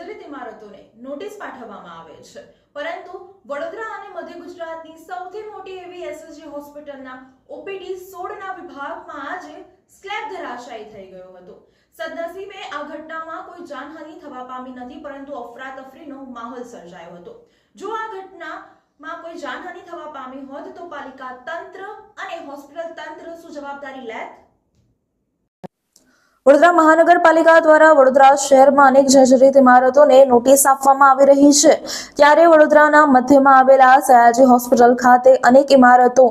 જર્જરિત ઇમારતોને નોટિસ પાઠવવામાં આવે છે. પરંતુ વડોદરા અને મધ્ય ગુજરાતની સૌથી મોટી એવી એસએસજી હોસ્પિટલના ઓપીડી સોળના વિભાગમાં આજે સ્લેબ ધરાશાયી થઈ ગયો હતો. સદનસીબે આ ઘટનામાં કોઈ જાનહાનિ થવા પામી નથી, પરંતુ અફરાતફરીનો માહોલ સર્જાયો હતો. જો આ ઘટનામાં કોઈ જાનહાનિ થવા પામી હોત, તો પાલિકા તંત્ર અને હોસ્પિટલ તંત્ર શું જવાબદારી લેત? વડોદરા મહાનગરપાલિકા દ્વારા વડોદરા શહેરમાં અનેક જર્જરિત ઇમારતોને નોટિસ આપવામાં આવી રહી છે. ત્યારે વડોદરાના મધ્યમાં આવેલા સયાજી હોસ્પિટલ ખાતે અનેક ઇમારતો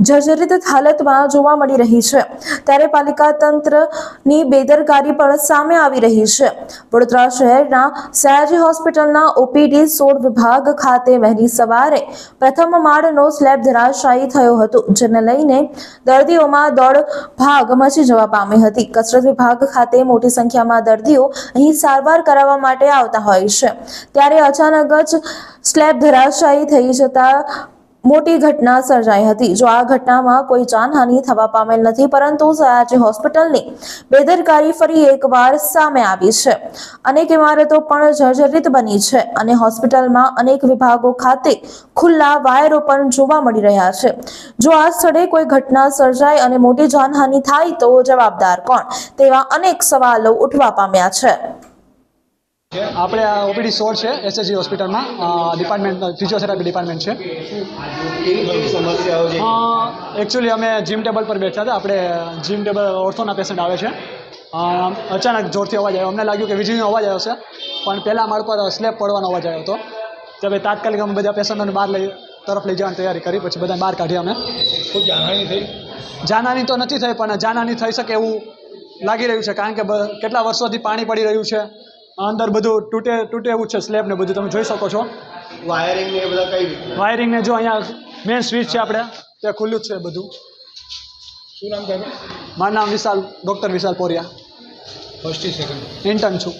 જર્જરિત હાલતમાં જોવા મળી રહી છે. ત્યારે પાલિકા તંત્રની બેદરકારી પણ સામે આવી રહી છે. વડોદરા શહેરના સયાજી હોસ્પિટલના ઓપીડી સોળ વિભાગ ખાતે વહેલી સવારે પ્રથમ માળનો સ્લેબ ધરાશાયી થયો હતો, જેને લઈને દર્દીઓમાં દોડ ભાગ મચી જવા પામી હતી. કસરત વિભાગ ખાતે મોટી સંખ્યામાં દર્દીઓ અહીં સારવાર કરાવવા માટે આવતા હોય છે. ત્યારે અચાનક જ સ્લેબ ધરાશાયી થઈ જતા મોટી ઘટના સર્જાઈ હતી. જો આ ઘટનામાં કોઈ જાનહાનિ થવા પામેલ નથી, પરંતુ સયાજી હોસ્પિટલની બેદરકારી ફરી એકવાર સામે આવી છે. અનેક ઇમારતો પણ જર્જરિત બની છે અને હોસ્પિટલમાં અનેક વિભાગો ખાતે ખુલ્લા વાયરો પણ જોવા મળી રહ્યા છે. જો આ સ્થળે કોઈ ઘટના સર્જાય અને મોટી જાનહાનિ થાય તો જવાબદાર કોણ તેવા અનેક સવાલો ઉઠવા પામ્યા છે. આપણે આ ઓપીડી સોળ છે એસએસજી હોસ્પિટલમાં. ડિપાર્ટમેન્ટ ફિઝિયોથેરાપી ડિપાર્ટમેન્ટ છે. એકચ્યુઅલી અમે જીમ ટેબલ પર બેઠા હતા. આપણે જીમ ટેબલ ઓર્થોના પેશન્ટ આવે છે. અચાનક જોરથી અવાજ આવ્યો. અમને લાગ્યું કે વીજળીનો અવાજ આવ્યો છે. પણ પહેલાં માળ પર સ્લેબ પડવાનો અવાજ આવ્યો હતો. તો ભાઈ તાત્કાલિક અમે બધા પેશન્ટોને બહાર લઈ તરફ લઈ જવાની તૈયારી કરી. પછી બધા બહાર કાઢી અમે. થઈ? જાનહાની તો નથી થઈ પણ જાનહાની થઈ શકે એવું લાગી રહ્યું છે. કારણ કે કેટલા વર્ષોથી પાણી પડી રહ્યું છે. અંદર બધું તૂટે તૂટે એવું છે સ્લેબ ને બધું તમે જોઈ શકો છો. વાયરિંગ ને બધા કઈ રીતના વાયરિંગને જો અહીંયા મેન સ્વિચ છે આપણે તે ખુલ્લું જ છે બધું. શું નામ તમે મારું નામ Vishal doctor Vishal Poriya. First second intern છું.